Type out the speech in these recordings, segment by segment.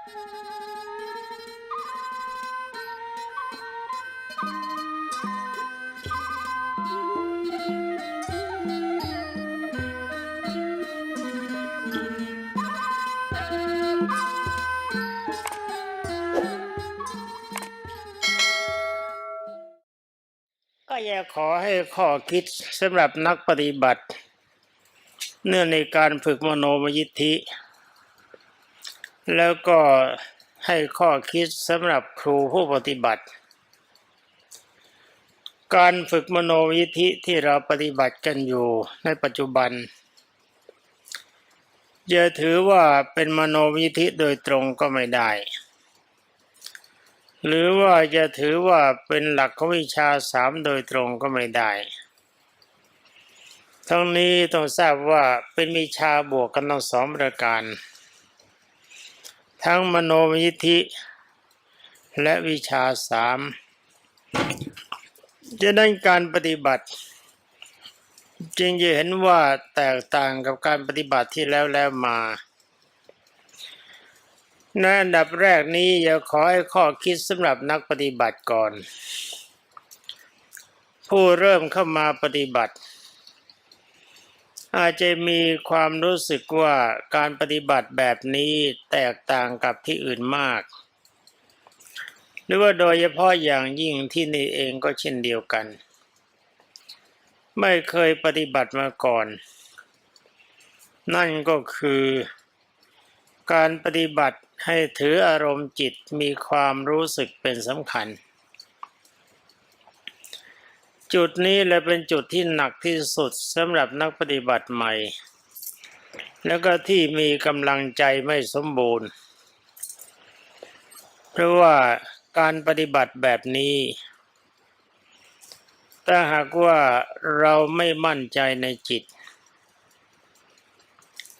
ก็อยากขอให้ข้อคิดสำหรับนักปฏิบัติ เนื่องในการฝึกมโนมยิทธิ แล้วก็ให้ข้อคิดสำหรับครูผู้ปฏิบัติ การฝึกมโนมยิธิที่เราปฏิบัติกันอยู่ในปัจจุบันจะถือว่าเป็นมโนมยิธิโดยตรงก็ไม่ได้ หรือว่าจะถือว่าเป็นหลักของวิชาสามโดยตรงก็ไม่ได้ ทั้งนี้ต้องทราบว่าเป็นวิชาบวกกันทั้งสองประการ ทั้งมโนมยิทธิ และวิชาสามจะนั้นการปฏิบัติ จึงจะเห็นว่าแตกต่างกับการปฏิบัติที่แล้วแล้วมาในอันดับแรกนี้อยากขอให้ข้อคิดสำหรับนักปฏิบัติก่อน ผู้เริ่มเข้ามาปฏิบัติ อาจจะมีความรู้สึกว่าการปฏิบัติแบบนี้แตกต่างกับที่อื่นมาก หรือว่าโดยเฉพาะอย่างยิ่งที่นี่เองก็เช่นเดียวกัน ไม่เคยปฏิบัติมาก่อน นั่นก็คือการปฏิบัติให้ถืออารมณ์จิตมีความรู้สึกเป็นสำคัญ จุดนี้เลยเป็นจุดที่หนักที่สุดสำหรับนักปฏิบัติใหม่ แล้วก็ที่มีกำลังใจไม่สมบูรณ์ เพราะว่าการปฏิบัติแบบนี้ ถ้าหากว่าเราไม่มั่นใจในจิต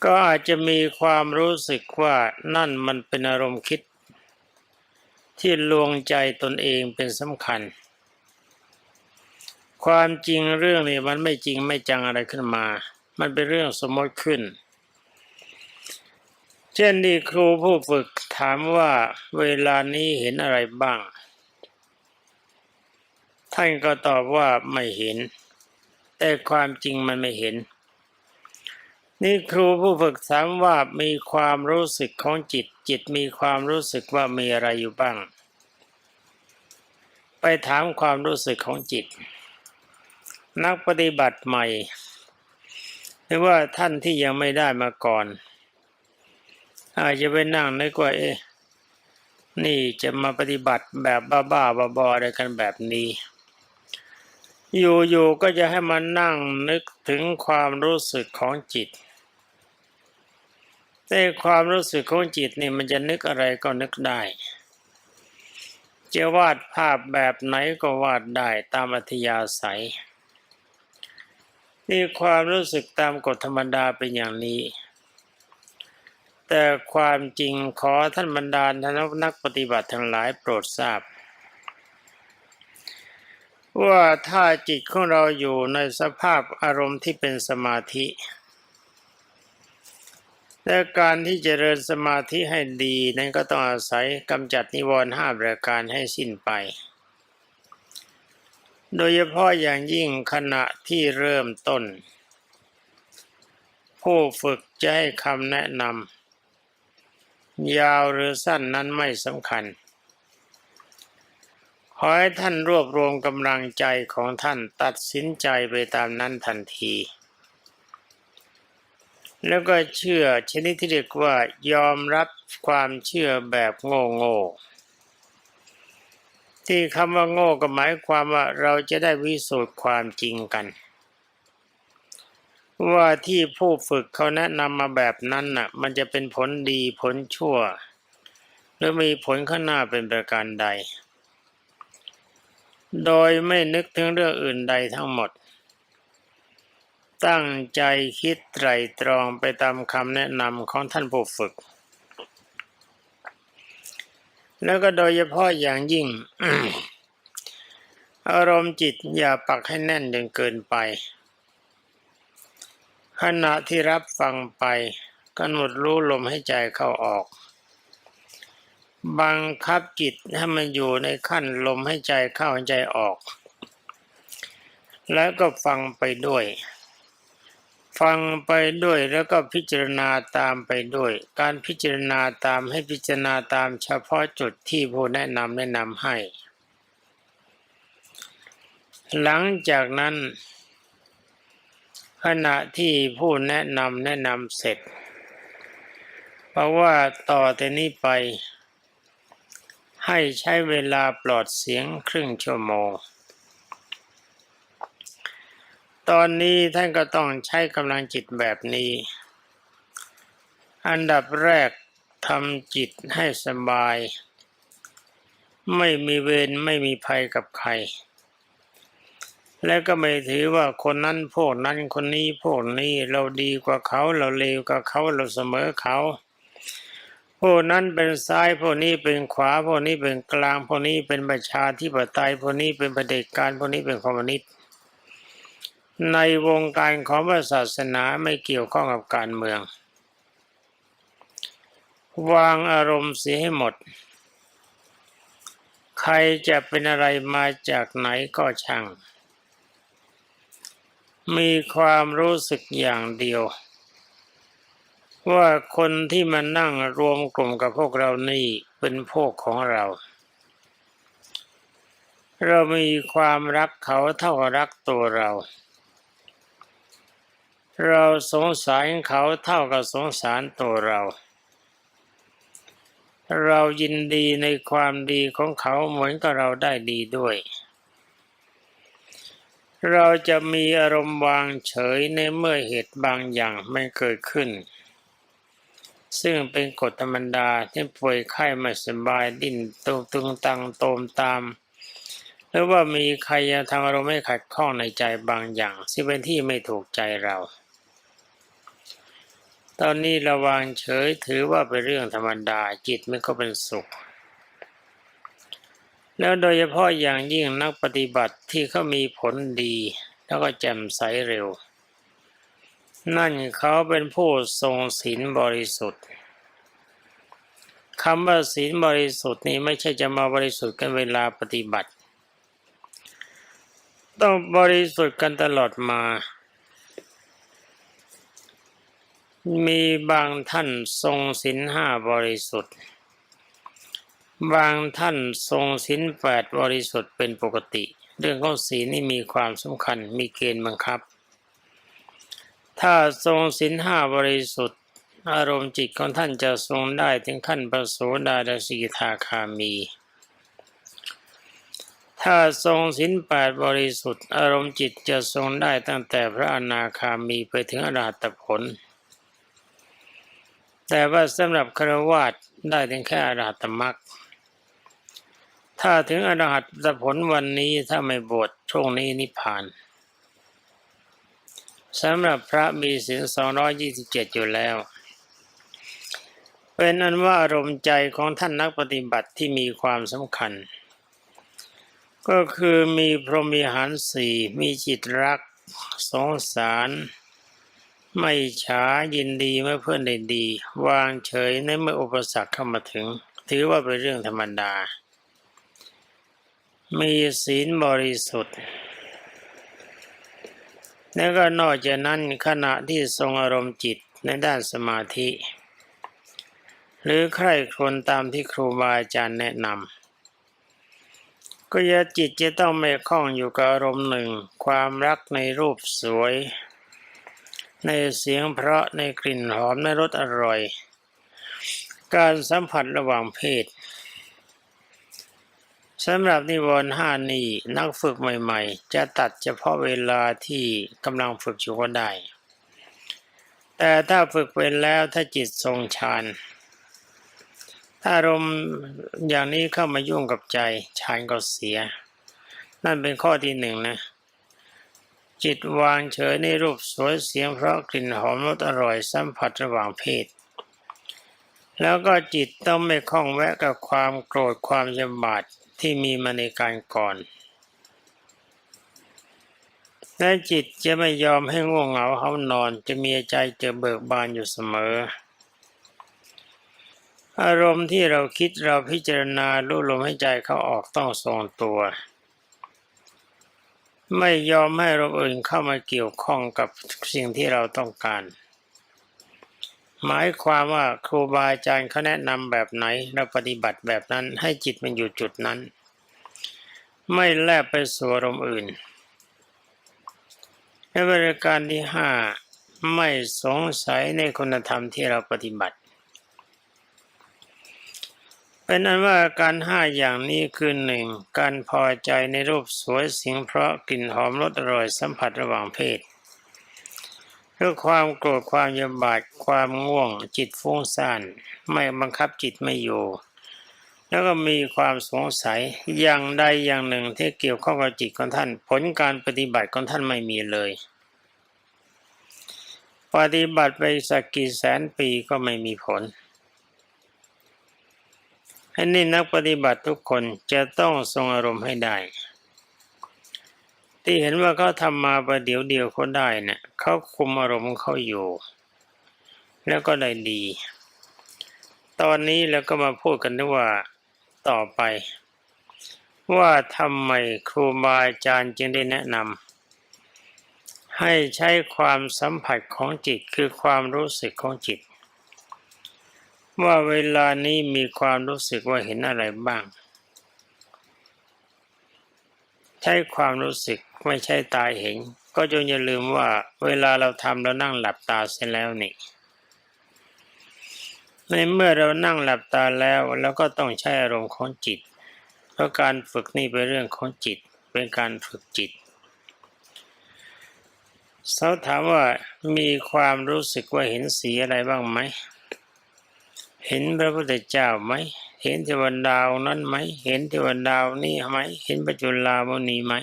ก็อาจจะมีความรู้สึกว่านั่นมันเป็นอารมณ์คิด ที่ลวงใจตนเองเป็นสำคัญ ความจริงเรื่องนี้มันไม่จริงไม่จังอะไรขึ้นมา มันเป็นเรื่องสมมติขึ้น เช่นที่ครูผู้ฝึกถามว่าเวลานี้เห็นอะไรบ้าง ท่านก็ตอบว่าไม่เห็น แต่ความจริงมันไม่เห็น นี่ครูผู้ฝึกถามว่ามีความรู้สึกของจิต จิตมีความรู้สึกว่ามีอะไรอยู่บ้าง ไปถามความรู้สึกของจิต นักปฏิบัติใหม่หรือว่าท่านที่ยังไม่ได้มาก่อน อาจจะไปนั่งนึกว่าเอ๊ะนี่จะมาปฏิบัติแบบบ้าๆบอๆอะไรกันแบบนี้ อยู่ๆก็จะให้มันนั่งนึกถึงความรู้สึกของจิตแต่ความรู้สึกของจิตนี่มันจะนึกอะไรก็นึกได้ จะวาดภาพแบบไหนก็วาดได้ตามอัธยาศัย นี่ความรู้สึกตามกฎธรรมดาเป็นอย่างนี้ แต่ความจริงขอท่านบรรดาท่านนักปฏิบัติทั้งหลายโปรดทราบ ว่าถ้าจิตของเราอยู่ในสภาพอารมณ์ที่เป็นสมาธิและการที่จเจริญสมาธิให้ดี นั้นก็ต้องอาศัยกำจัดนิวรณ์ห้าประการให้สิ้นไป โดยเฉพาะอย่างยิ่งขณะที่เริ่มต้น ผู้ฝึกจะให้คำแนะนำยาวหรือสั้นนั้นไม่สำคัญ ขอให้ท่านรวบรวมกำลังใจของท่านตัดสินใจไปตามนั้นทันที แล้วก็เชื่อชนิดที่เรียกว่ายอมรับความเชื่อแบบโง่โง่ ที่คำว่าโง่ก็หมายความว่าเราจะได้วิสูจน์ความจริงกัน ว่าที่ผู้ฝึกเขาแนะนำมาแบบนั้นน่ะ มันจะเป็นผลดีผลชั่ว หรือมีผลข้างหน้าเป็นประการใด โดยไม่นึกถึงเรื่องอื่นใดทั้งหมด ตั้งใจคิดไตรตรองไปตามคำแนะนำของท่านผู้ฝึก แล้วก็โดยเฉพาะอย่างยิ่ง อารมณ์จิตอย่าปักให้แน่นจนเกินไป ขณะที่รับฟังไปกำหนดรู้ลมให้ใจเข้าออก บังคับจิตให้มันอยู่ในขั้นลมให้ใจเข้าใจออก แล้วก็ฟังไปด้วย ฟังไปด้วยแล้วก็พิจารณาตามไปด้วย การพิจารณาตามให้พิจารณาตามเฉพาะจุดที่ผู้แนะนำแนะนำให้ หลังจากนั้น ขณะที่ผู้แนะนำแนะนำเสร็จ เพราะว่าต่อแต่นี้ไป ให้ใช้เวลาปลอดเสียงครึ่งชั่วโมง ตอนนี้ท่านก็ต้องใช้กำลังจิตแบบนี้ อันดับแรกทำจิตให้สบาย ไม่มีเวรไม่มีภัยกับใคร และก็ไม่ถือว่าคนนั้นพวกนั้นคนนี้พวกนี้เราดีกว่าเขาเราเลวกว่าเขาเราเสมอเขาพวกนั้นเป็นซ้ายพวกนี้เป็นขวาพวกนี้เป็นกลางพวกนี้เป็นประชาธิปไตยพวกนี้เป็นประเด็จการพวกนี้เป็นคอมมิวนิสต์ ในวงการของศาสนาไม่เกี่ยวข้องกับการเมือง วางอารมณ์เสียให้หมด ใครจะเป็นอะไรมาจากไหนก็ช่าง มีความรู้สึกอย่างเดียว ว่าคนที่มานั่งรวมกลุ่มกับพวกเรานี่เป็นพวกของเราเรามีความรักเขาเท่ารักตัวเรา เราสงสารเขาเท่ากับสงสารตัวเรา เรายินดีในความดีของเขาเหมือนกับเราได้ดีด้วย เราจะมีอารมณ์วางเฉยในเมื่อเหตุบางอย่างไม่เกิดขึ้น ซึ่งเป็นกฎธรรมดาที่ป่วยไข้ไม่สบายดิ้นตุงตึงตังโตมตามหรือว่ามีใครทำอารมณ์ไม่ขัดข้องในใจบางอย่างซึ่งเป็นที่ไม่ถูกใจเรา ตอนนี้ระวางเฉยถือว่าเป็นเรื่องธรรมดาจิตมันก็เป็นสุข แล้วโดยเฉพาะอย่างยิ่งนักปฏิบัติที่เขามีผลดี แล้วก็แจ่มใสเร็ว นั่นเขาเป็นผู้ทรงศีลบริสุทธิ์คำว่าศีลบริสุทธิ์นี้ไม่ใช่จะมาบริสุทธิ์กันเวลาปฏิบัติ ต้องบริสุทธิ์กันตลอดมา มีบางท่านทรงศีลห้าบริสุทธิ์ บางท่านทรงศีลแปดบริสุทธิ์เป็นปกติ เรื่องของศีลนี่มีความสำคัญมีเกณฑ์บังคับ ถ้าทรงศีลห้าบริสุทธิ์ อารมณ์จิตของท่านจะทรงได้ถึงขั้นประโสดาดสีทาคามี ถ้าทรงศีลแปดบริสุทธิ์ อารมณ์จิตจะทรงได้ตั้งแต่พระอนาคามีไปถึงอรหัตผล แต่ว่าสำหรับครวาสได้ถึงแค่อรหัตมรรคถ้าถึงอรหัตผลวันนี้ถ้าไม่บวชช่วงนี้นิพพานสำหรับพระมีศีล227อยู่แล้ว เป็นอันว่าอารมณ์ใจของท่านนักปฏิบัติที่มีความสำคัญ ก็คือมีพรหมีหารสี่มีจิตรักสงสาร ไม่ฉายินดีเมื่อเพื่อนได้ดี วางเฉยในเมื่ออุปสรรคเข้ามาถึง ถือว่าเป็นเรื่องธรรมดา มีศีลบริสุทธิ์แล้วก็นอกจากนั้นขณะที่ทรงอารมณ์จิตในด้านสมาธิ หรือใครครวญตามที่ครูบาอาจารย์แนะนำก็ยาจิตจะต้องไม่คล้องอยู่กับอารมณ์หนึ่ง ความรักในรูปสวย ในเสียงเพราะในกลิ่นหอมในรสอร่อย การสัมผัสระหว่างเพศสำหรับนิวรณ์ห้านี้นักฝึกใหม่ๆ จะตัดเฉพาะเวลาที่กำลังฝึกอยู่ก็ได้ แต่ถ้าฝึกไปแล้วถ้าจิตทรงฌานถ้าอารมณ์อย่างนี้เข้ามายุ่งกับใจฌานก็เสีย นั่นเป็นข้อที่หนึ่งนะ จิตวางเฉยในรูปสวยเสียงเพราะกลิ่นหอมรสอร่อยสัมผัสระหว่างเพศ แล้วก็จิตต้องไม่คล้องแวะกับความโกรธความยำบาดที่มีมาในการก่อนและจิตจะไม่ยอมให้ง่วงเหงาเขานอนจะมีใจเจอเบิกบานอยู่เสมอ อารมณ์ที่เราคิดเราพิจารณารู้ลมให้ใจเขาออกต้องทรงตัว ไม่ยอมให้ราอื่นเข้ามาเกี่ยวข้องกับสิ่งที่เราต้องการ หมายความว่าครูบาอาจารย์เขาแนะนำแบบไหนเราปฏิบัติแบบนั้นให้จิตมันอยู่จุดนั้น ไม่แลบไปสู่อารมณ์อื่นในบริการที่ห้าไม่สงสัยในคุณธรรมที่เราปฏิบัติ เป็นนั้นว่าการห้าอย่างนี้คือหนึ่งการพอใจในรูปสวยเสียงเพราะกลิ่นหอมรสอร่อยสัมผัสระหว่างเพศเพื่อความโกรธความยำบาดความง่วง จิตฟุ้งซ่านไม่บังคับจิตไม่อยู่ แล้วก็มีความสงสัยอย่างใดอย่างหนึ่งที่เกี่ยวข้องกับจิตของท่าน ผลการปฏิบัติของท่านไม่มีเลย ปฏิบัติไปสักกี่แสนปีก็ไม่มีผล อันนี้นักปฏิบัติทุกคนจะต้องทรงอารมณ์ให้ได้ ที่เห็นว่าเขาทำมาประเดี๋ยวเดียวเขาได้เนี่ยเขาคุมอารมณ์ของเขาอยู่ แล้วก็ได้ดี ตอนนี้แล้วก็มาพูดกันด้วยว่าต่อไป ว่าทำไมครูบาอาจารย์จึงได้แนะนำให้ใช้ความสัมผัสของจิตคือความรู้สึกของจิต ว่าเวลานี้มีความรู้สึกว่าเห็นอะไรบ้าง ใช้ความรู้สึกไม่ใช่ตาเห็น ก็จงอย่าลืมว่าเวลาเราทำเรานั่งหลับตาเสร็จแล้วนี่ในเมื่อเรานั่งหลับตาแล้วเราก็ต้องใช้อารมณ์ของจิต เพราะการฝึกนี่เป็นเรื่องของจิต เป็นการฝึกจิตเขาถามว่ามีความรู้สึกว่าเห็นสีอะไรบ้างไหม เห็นพระพุทธเจ้าไหม เห็นเทวดาวนั้นไหม เห็นเทวดาวนี่ไหม เห็นปัจจุลาโมนีไหม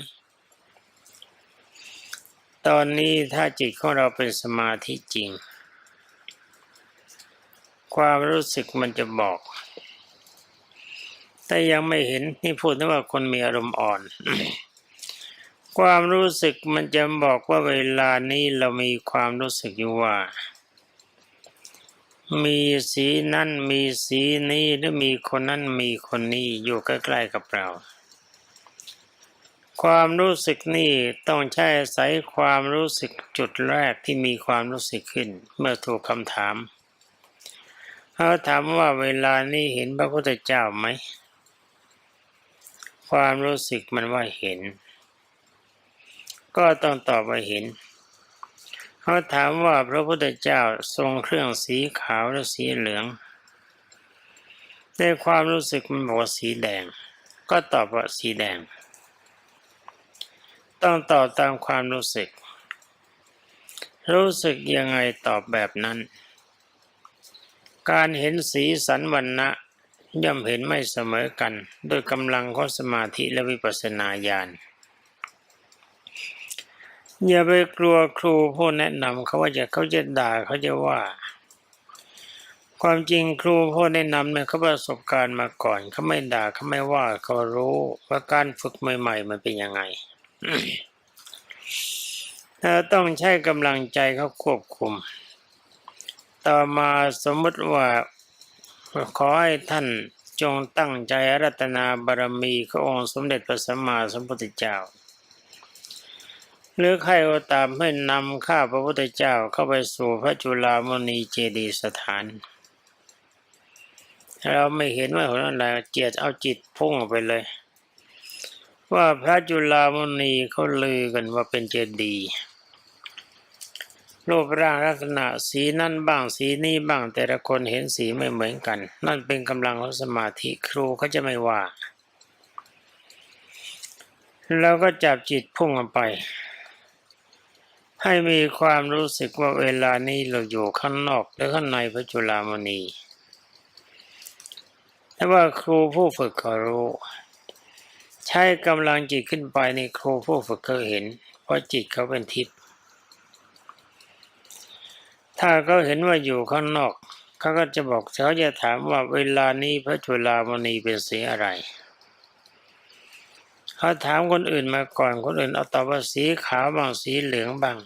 ตอนนี้ถ้าจิตของเราเป็นสมาธิจริง ความรู้สึกมันจะบอก แต่ยังไม่เห็นนี่พูดนะว่าคนมีอารมณ์อ่อน ความรู้สึกมันจะบอกว่าเวลานี้เรามีความรู้สึกอยู่ว่า มีสีนั่นมีสีนี้หรือมีคนนั้นมีคนนี้อยู่ใกล้ๆกับเรา ความรู้สึกนี่ต้องใช้อายความรู้สึกจุดแรกที่มีความรู้สึกขึ้น เมื่อถูกคำถามเขาถามว่าเวลานี้เห็นพระพุทธเจ้าไหม ความรู้สึกมันว่าเห็น ก็ต้องตอบว่าเห็น เขาถามว่าพระพุทธเจ้าทรงเครื่องสีขาวและสีเหลืองในความรู้สึกมันบอกว่าสีแดง ก็ตอบว่าสีแดง ต้องตอบตามความรู้สึก รู้สึกยังไงตอบแบบนั้น การเห็นสีสันวันนะย่อมเห็นไม่เสมอกัน โดยกำลังของสมาธิและวิปัสสนาญาณ อย่าไปกลัวครูผู้แนะนำเขาว่าจะเขาจะด่าเขาจะว่า ความจริงครูผู้แนะนำเนี่ยเขาประสบการณ์มาก่อนเขาไม่ด่าเขาไม่ว่าเขารู้ว่าการฝึกใหม่ ๆ มันเป็นยังไงเราต้องใช้กำลังใจเขาควบคุม ต่อมาสมมติว่าขอให้ท่านจงตั้งใจอารัตนาบารมีขององค์สมเด็จพระสัมมาสัมพุทธเจ้า หรือใครก็ตามให้นำข้าพระพุทธเจ้าเข้าไปสู่พระจุลามณีเจดีสถาน เราไม่เห็นว่าคนอะไรเจียดเอาจิตพุ่งออกไปเลย ว่าพระจุลามณีเขาลือกันว่าเป็นเจดีย์รูปร่างลักษณะสีนั่นบ้างสีนี้บ้างแต่ละคนเห็นสีไม่เหมือนกัน นั่นเป็นกำลังของสมาธิครูเขาจะไม่ว่า แล้วก็จับจิตพุ่งออกไป ให้มีความรู้สึกว่าเวลานี้เราอยู่ข้างนอกหรือข้างในพระจุลามณีแต่ว่าครูผู้ฝึกเขารู้ ใช้กำลังจิตขึ้นไปในครูผู้ฝึกเขาเห็น เพราะจิตเขาเป็นทิพย์ถ้าเขาเห็นว่าอยู่ข้างนอกเขาก็จะบอกเขาจะถามว่าเวลานี้พระจุลามณีเป็นสีอะไร เขาถามคนอื่นมาก่อนคนอื่นเอาตอบว่าสีขาวบางสีเหลืองบาง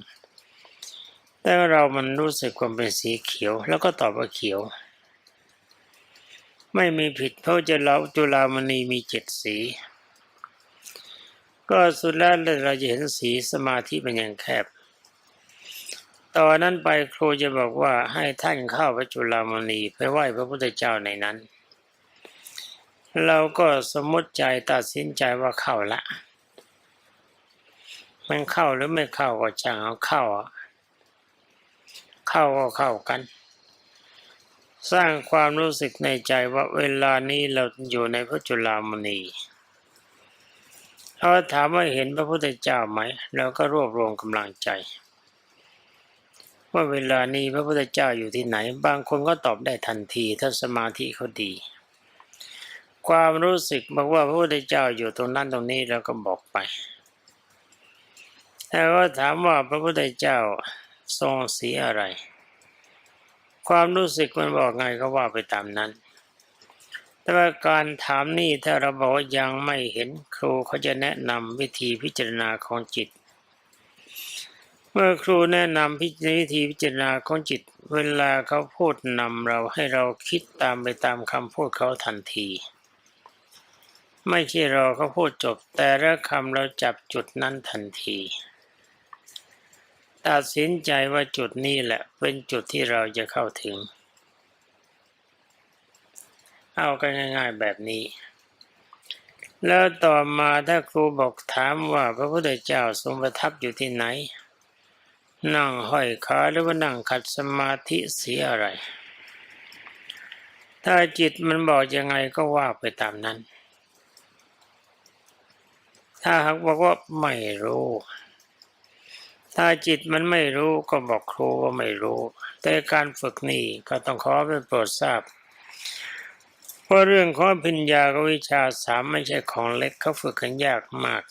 แต่เรามันรู้สึกว่าเป็นสีเขียว แล้วก็ตอบว่าเขียว ไม่มีผิดเพราะจะเราจุลามณีมีเจ็ดสี ก็สุดแล้วเราจะเห็นสีสมาธิเป็นอย่างแคบตอนนั้นไปครูจะบอกว่าให้ท่านเข้าพระจุลามณีไปไหว้พระพุทธเจ้าในนั้น เราก็สมมติใจตัดสินใจว่าเข้าละ มันเข้าหรือไม่เข้าก็ช่างเอาเข้าอะเข้าก็เข้ากัน สร้างความรู้สึกในใจว่าเวลานี้เราอยู่ในพระจุลามณีเขาถามว่าเห็นพระพุทธเจ้าไหมเราก็รวบรวมกำลังใจ ว่าเวลานี้พระพุทธเจ้าอยู่ที่ไหน บางคนก็ตอบได้ทันทีถ้าสมาธิเขาดี ความรู้สึกบอกว่าพระพุทธเจ้าอยู่ตรงนั้นตรงนี้เราก็บอกไปแต่ว่าถามว่าพระพุทธเจ้าทรงสีอะไร ความรู้สึกมันบอกไงก็ว่าไปตามนั้น แต่ว่าการถามนี่ถ้าเราบอกว่ายังไม่เห็นครูเขาจะแนะนำวิธีพิจารณาของจิต เมื่อครูแนะนำพิจวิธีพิจารณาของจิต เวลาเขาพูดนำเราให้เราคิดตามไปตามคำพูดเขาทันที ไม่ใช่รอเขาพูดจบ แต่ละคำเราจับจุดนั้นทันที ตัดสินใจว่าจุดนี้แหละเป็นจุดที่เราจะเข้าถึง เอากันง่าย ๆแบบนี้ แล้วต่อมาถ้าครูบอกถามว่าพระพุทธเจ้าทรงประทับอยู่ที่ไหน นั่งห้อยขาหรือว่านั่งขัดสมาธิเสียอะไร ถ้าจิตมันบอกยังไงก็ว่าไปตามนั้น ถ้าหากบอกว่าไม่รู้ ถ้าจิตมันไม่รู้ก็บอกครูว่าไม่รู้ แต่การฝึกนี่ก็ต้องขอไปโปรดทราบเพราะเรื่องของพิญญากับวิชาสามไม่ใช่ของเล็กเขาฝึกกันยากมาก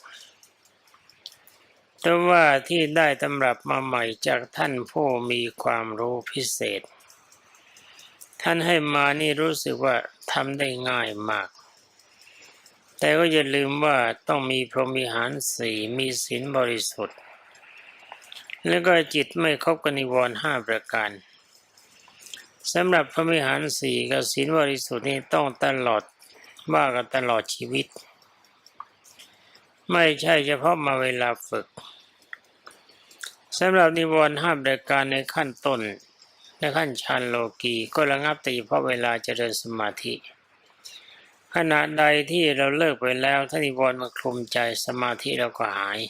แต่ว่าที่ได้ตำรับมาใหม่จากท่านผู้มีความรู้พิเศษ ท่านให้มานี่รู้สึกว่าทำได้ง่ายมาก แต่ก็อย่าลืมว่าต้องมีพรหมิหารสี่มีศีลบริสุทธิ์ แล้วก็จิตไม่ครบกับนิวรณ์ห้าประการสำหรับพรหมิหารสี่กับศีลบริสุทธิ์นี่ต้องตลอดว่ากันตลอดชีวิต ไม่ใช่เฉพาะมาเวลาฝึกสำหรับนิวรณ์ห้าประการในขั้นต้นในขั้นฌานโลกีก็ระงับแต่เฉพาะเวลาเจริญสมาธิ ขณะใดที่เราเลิกไปแล้วถ้านิวรณ์มาคลุมใจสมาธิเราก็หาย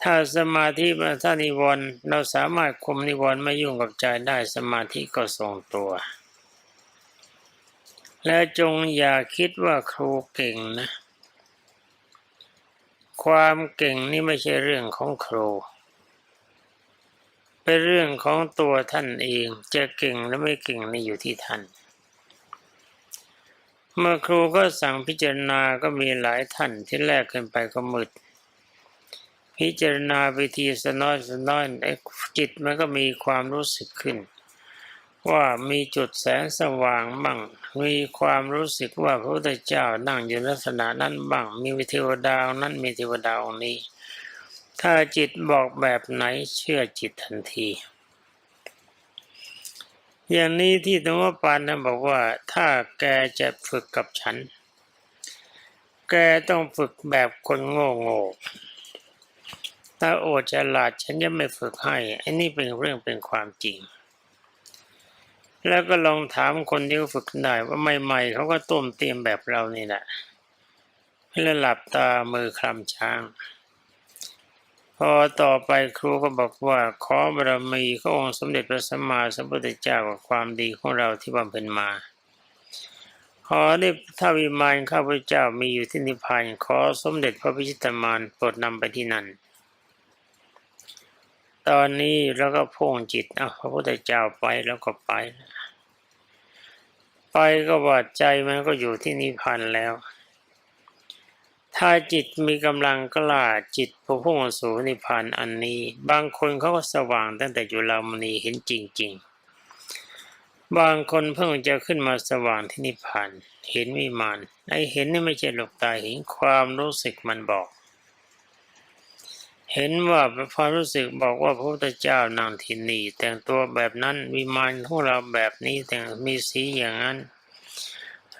ถ้าสมาธิมาถ้านิวรณ์เราสามารถคุมนิวรณ์ไม่ยุ่งกับใจได้สมาธิก็ทรงตัว และจงอย่าคิดว่าครูเก่งนะ ความเก่งนี่ไม่ใช่เรื่องของครูเป็นเรื่องของตัวท่านเอง จะเก่งหรือไม่เก่งนี่อยู่ที่ท่าน เมื่อครูก็สั่งพิจารณาก็มีหลายท่านที่แรกขึ้นไปก็มืด พิจารณาไปทีสน้อยสน้อยไอ้จิตมันก็มีความรู้สึกขึ้น ว่ามีจุดแสงสว่างบ้างมีความรู้สึกว่าพระพุทธเจ้านั่งอยู่ลักษณะนั้นบ้าง มีเทวดาองค์นั้นมีเทวดาองค์นี้ ถ้าจิตบอกแบบไหนเชื่อจิตทันที อย่างนี้ที่ธรรมปานนะบอกว่า ถ้าแกจะฝึกกับฉัน แกต้องฝึกแบบคนโง่โง่ถ้าโอดฉลาดฉันจะไม่ฝึกให้อ้นี่เป็นเรื่องเป็นความจริง แล้วก็ลองถามคนที่ฝึกได้ว่าใหม่ๆเขาก็ต้มเตรียมแบบเรานี่แหละแล้วหลับตามือคลำช้าง พอต่อไปครูก็บอกว่า ขอบารมีขององค์สมเด็จพระสัมมาสัมพุทธเจ้ากับความดีของเราที่บำเพ็ญมา ขอได้ถ้าวิมานข้าพเจ้ามีอยู่ที่นิพพานขอสมเด็จพระพิชิตมารโปรดนำไปที่นั่น ตอนนี้เราก็พ่งจิตเอะพระพุทธเจ้าไปแล้วก็ไป ไปก็ว่าใจมันก็อยู่ที่นิพพานแล้ว ถ้าจิตมีกำลังกล้าจิตผู้พุ่งสู่นิพพานอันนี้ บางคนเขาก็สว่างตั้งแต่จุลามณีเห็นจริง ๆ บางคนเพิ่งจะขึ้นมาสว่างที่นิพพานเห็นวิมานไอเห็นนี่ไม่ใช่หลบตาเห็นความรู้สึกมันบอก เห็นว่าความรู้สึกบอกว่าพระพุทธเจ้านั่งที่นี่แต่งตัวแบบนั้นวิมานของเราแบบนี้แต่งมีสีอย่างนั้น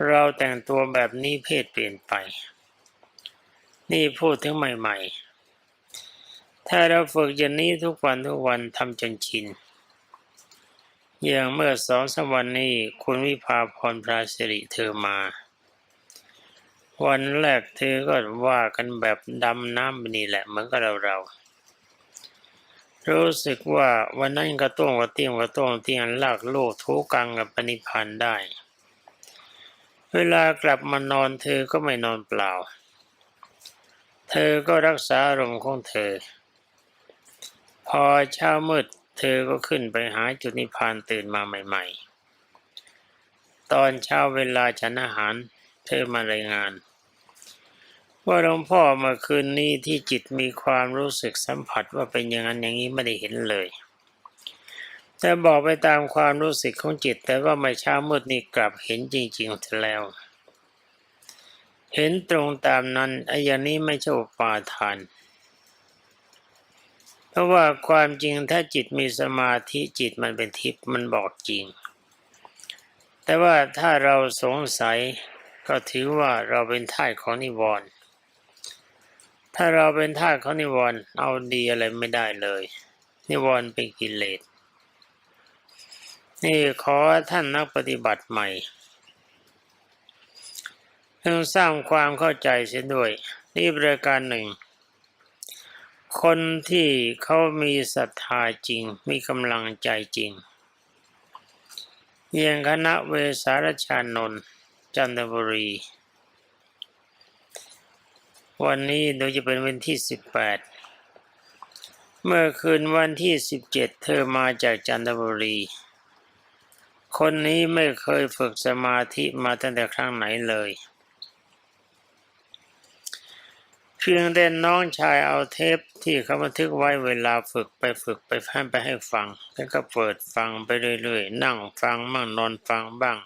เราแต่งตัวแบบนี้เพศเปลี่ยนไป นี่พูดถึงใหม่ ๆ ถ้าเราฝึกอย่างนี้ทุกวันทุกวันทำจนชิน อย่างเมื่อสองสามวันนี้คุณวิภาพรพราสิริเธอมา วันแรกเธอก็ว่ากันแบบดำน้ำไปนี่แหละเหมือนกับเราเราๆรู้สึกว่าวันนั้นกระต้วงกระเตียงกระต้วงเตียงลากโลกทุกังกับปณิพันธ์ได้ เวลากลับมานอนเธอก็ไม่นอนเปล่า เธอก็รักษาอารมณ์ของเธอ พอเช้ามืดเธอก็ขึ้นไปหาจุดนิพพานตื่นมาใหม่ ๆ ตอนเช้าเวลาฉันอาหาร เธอมารายงาน ว่าหลวงพ่อเมื่อคืนนี้ที่จิตมีความรู้สึกสัมผัสว่าเป็นอย่างนั้นอย่างนี้ไม่ได้เห็นเลยแต่บอกไปตามความรู้สึกของจิต แต่ว่าไม่เช้ามืดนี่กลับเห็นจริงๆแล้ว เห็นตรงตามนั้นไอ้อย่างนี้ไม่ใช่อุปาทาน เพราะว่าความจริงถ้าจิตมีสมาธิจิตมันเป็นทิพย์มันบอกจริง แต่ว่าถ้าเราสงสัยก็ถือว่าเราเป็นท่ายของนิวรณ์ถ้าเราเป็นท่ายของนิวรณ์เอาดีอะไรไม่ได้เลย นิวรณ์เป็นกิเลสนี่ขอท่านนักปฏิบัติใหม่ ต้องสร้างความเข้าใจเสียด้วย นี่ประการหนึ่ง คนที่เขามีศรัทธาจริง มีกำลังใจจริงอย่างคณะเวสารชานนท์จันทบุรี วันนี้โดยจะเป็นวันที่สิบแปดเมื่อคืนวันที่สิบเจ็ดเธอมาจากจันทบุรี คนนี้ไม่เคยฝึกสมาธิมาตั้งแต่ครั้งไหนเลย เพียงแต่น้องชายเอาเทปที่เขาบันทึกไว้เวลาฝึกไปฝึกไปให้ไปให้ฟัง แล้วก็เปิดฟังไปเรื่อยๆ นั่งฟังบ้างนอนฟังบ้าง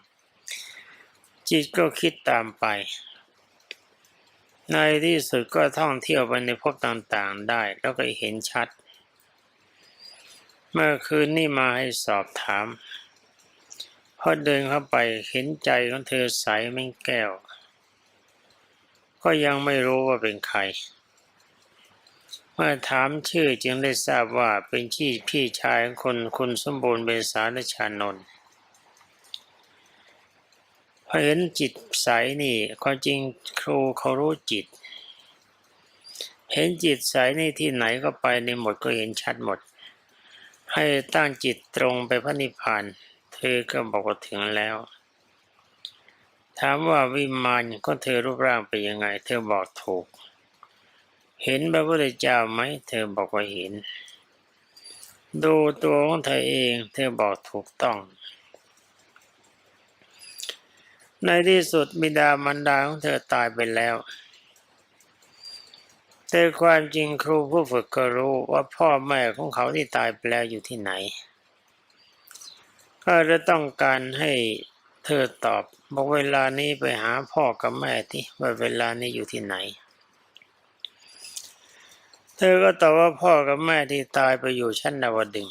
จิตก็คิดตามไป ในที่สุดก็ท่องเที่ยวไปในภพต่างๆได้ แล้วก็เห็นชัด เมื่อคืนนี่มาให้สอบถามพอเดินเข้าไปเห็นใจของเธอใสแม่งแก้ว ก็ยังไม่รู้ว่าเป็นใคร เมื่อถามชื่อจึงได้ทราบว่าเป็นที่พี่ชายของคนคุณสมบูรณ์เบสารชานนท์พอเห็นจิตใสนี่ความจริงครูเขารู้จิต เห็นจิตใสนี่ที่ไหนก็ไปในหมดก็เห็นชัดหมด ให้ตั้งจิตตรงไปพระนิพพาน เธอก็บอกว่าถึงแล้ว ถามว่าวิมานของเธอรูปร่างเป็นยังไง เธอบอกถูก เห็นพระพุทธเจ้าไหม เธอบอกว่าเห็น ดูตัวของเธอเอง เธอบอกถูกต้อง ในที่สุดบิดามารดาของเธอตายไปแล้วแต่ความจริงครูผู้ฝึกก็รู้ว่าพ่อแม่ของเขาที่ตายไปแล้วอยู่ที่ไหน ก็จะต้องการให้เธอตอบ บอกเวลานี้ไปหาพ่อกับแม่ที่ว่าเวลานี้อยู่ที่ไหน เธอก็ตอบว่าพ่อกับแม่ที่ตายไปอยู่ชั้นดาวดึง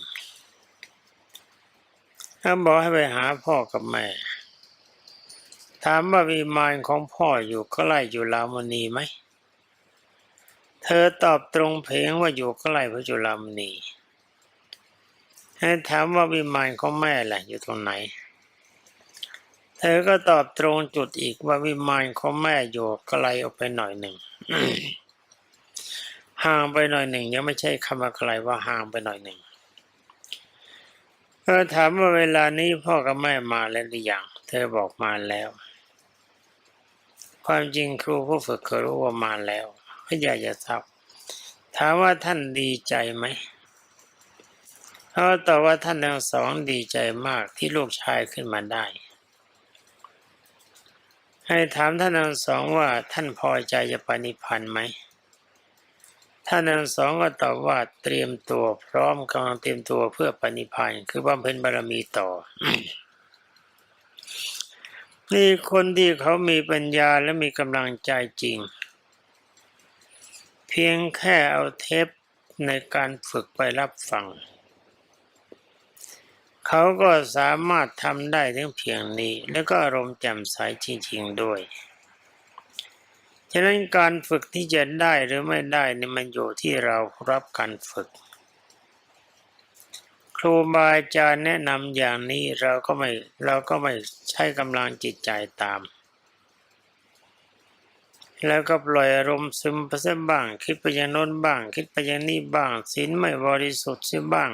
ถ้าบอกให้ไปหาพ่อกับแม่ ถามว่าวิมานของพ่ออยู่ใกล้อยู่ลามณีไหม เธอตอบตรงเพลงว่าอยู่ใกล้พระจุลามณีให้ถามว่าวิมานของแม่ล่ะอยู่ตรงไหน เธอก็ตอบตรงจุดอีกว่าวิมานของแม่อยู่ไกลออกไปหน่อยหนึ่งห่างไปหน่อยหนึ่ง ยังไม่ใช่คำว่าไกลว่าห่างไปหน่อยหนึ่งเธอถามว่าเวลานี้พ่อกับแม่มาแล้วหรือยังเธอบอกมาแล้ว ความจริงครูผู้ฝึกก็รู้ว่ามาแล้วก็อยากจะทราบถามว่าท่านดีใจไหมเขาตอบว่าท่านทั้งสองดีใจมากที่ลูกชายขึ้นมาได้ ให้ถามท่านทั้งสองว่าท่านพอใจจะปณิพันธ์ไหมท่านทั้งสองก็ตอบว่าเตรียมตัวพร้อมกำลังเตรียมตัวเพื่อปณิพันธ์คือบำเพ็ญบารมีต่อ นี่คนที่เขามีปัญญาและมีกำลังใจจริง เพียงแค่เอาเทปในการฝึกไปรับฟัง เขาก็สามารถทำได้ถึงเพียงนี้ แล้วก็อารมณ์แจ่มใสจริงๆด้วย ฉะนั้นการฝึกที่จะได้หรือไม่ได้นี่มันอยู่ที่เรารับการฝึก ครูบาอาจารย์แนะนำอย่างนี้เราก็ไม่เราก็ไม่ใช้กำลังจิตใจตาม แล้วก็ปล่อยอารมณ์ซึมไปซะบ้าง คิดไปอย่างโน้นบ้าง คิดไปอย่างนี้บ้างศีลไม่บริสุทธิ์เสียบ้าง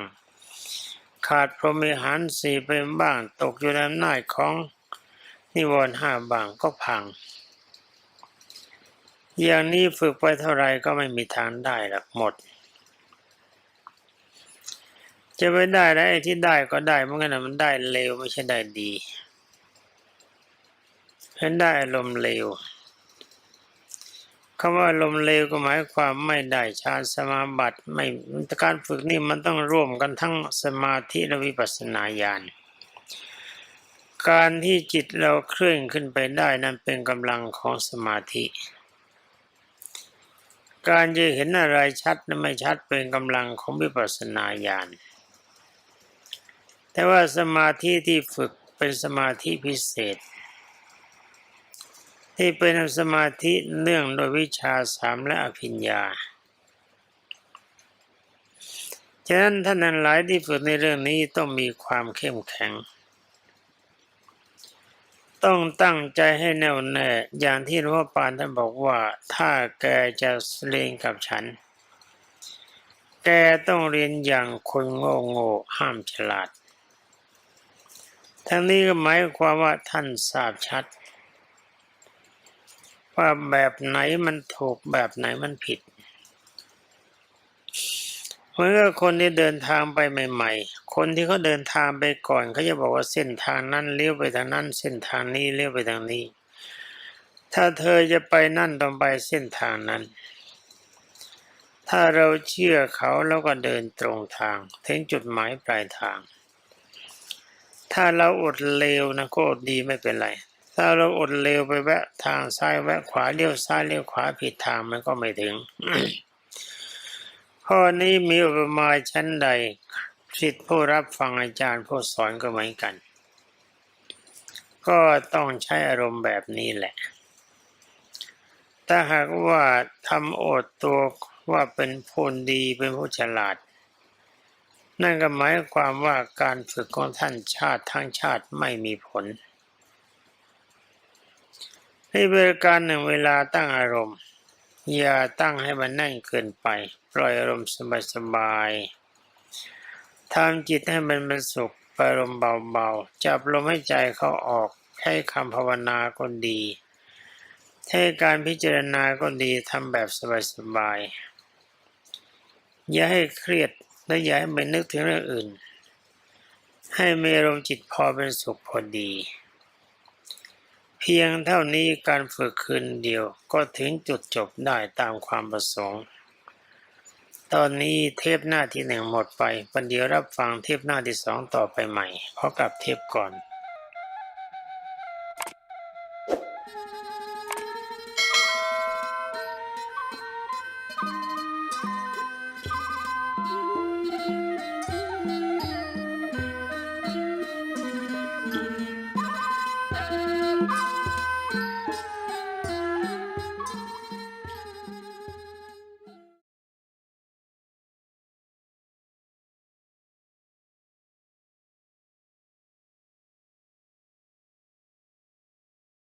ขาดพรหมิหารสี่ไปบ้าง ตกอยู่ในอำนาจของนิวรณ์ห้าบางก็พัง อย่างนี้ฝึกไปเท่าไรก็ไม่มีทางได้หรอกหมด จะไปได้แล้วไอ้ที่ได้ก็ได้เมื่อกันนมันได้เร็วไม่ใช่ได้ดีเป็นได้อารมณ์เร็ว คำว่าอารมเร็วก็หมายความไม่ได้ฌานสมาบัติไม่การฝึกนี่มันต้องร่วมกันทั้งสมาธิและวิปัสสนาญาณการที่จิตเราเคลื่อนขึ้นไปได้นั้นเป็นกำลังของสมาธิ การจะเห็นอะไรชัดและไม่ชัดเป็นกำลังของวิปัสสนาญาณแต่ว่าสมาธิที่ฝึกเป็นสมาธิพิเศษ ที่เป็นสมาธิเนื่องโดยวิชาสามและอภิญญา ฉะนั้นท่านนั้นหลายที่ฝึกในเรื่องนี้ต้องมีความเข้มแข็ง ต้องตั้งใจให้แน่วแน่อย่างที่หลวงพ่อปานท่านบอกว่า ถ้าแกจะเรียนกับฉัน แกต้องเรียนอย่างคนโง่โง่ห้ามฉลาด ทั้งนี้ก็หมายความว่าท่านทราบชัด ว่าแบบไหนมันถูกแบบไหนมันผิดเหมือนกับคนที่เดินทางไปใหม่ ๆ คนที่เขาเดินทางไปก่อนเขาจะบอกว่าเส้นทางนั้นเลี้ยวไปทางนั้น เส้นทางนี้เลี้ยวไปทางนี้ ถ้าเธอจะไปนั่นต้องไปเส้นทางนั้น ถ้าเราเชื่อเขาแล้วก็เดินตรงทางถึงจุดหมายปลายทาง ถ้าเราอดเลวนะก็อดดีไม่เป็นไร ถ้าเราอดเลวไปแวะทางซ้ายแวะขวาเลี้ยวซ้ายเลี้ยวขวาผิดทางมันก็ไม่ถึง ข้อนี้มีอุปมาชั้นใดสิทธิผู้รับฟังอาจารย์ผู้สอนก็เหมือนกัน ก็ต้องใช้อารมณ์แบบนี้แหละ ถ้าหากว่าทำโอดตัวว่าเป็นผู้ดีเป็นผู้ฉลาด นั่นก็หมายความว่าการฝึกของท่านชาติทั้งชาติไม่มีผล ในบริการหนึ่งเวลาตั้งอารมณ์ อย่าตั้งให้มันแน่นเกินไป ปล่อยอารมณ์สบายๆทำจิตให้มันเป็นสุขปล่อยอารมณ์เบาๆ จับลมให้ใจเข้าออกให้คำภาวนาก็ดีให้การพิจารณาก็ดีทำแบบสบายๆ อย่าให้เครียดและอย่าให้ไปนึกถึงเรื่องอื่น ให้มีอารมณ์จิตพอเป็นสุขพอดี เพียงเท่านี้การฝึกคืนเดียวก็ถึงจุดจบได้ตามความประสงค์ ตอนนี้เทปหน้าที่หนึ่งหมดไปปันเดียวรับฟังเทปหน้าที่สองต่อไปใหม่ เพราะกับเทปก่อน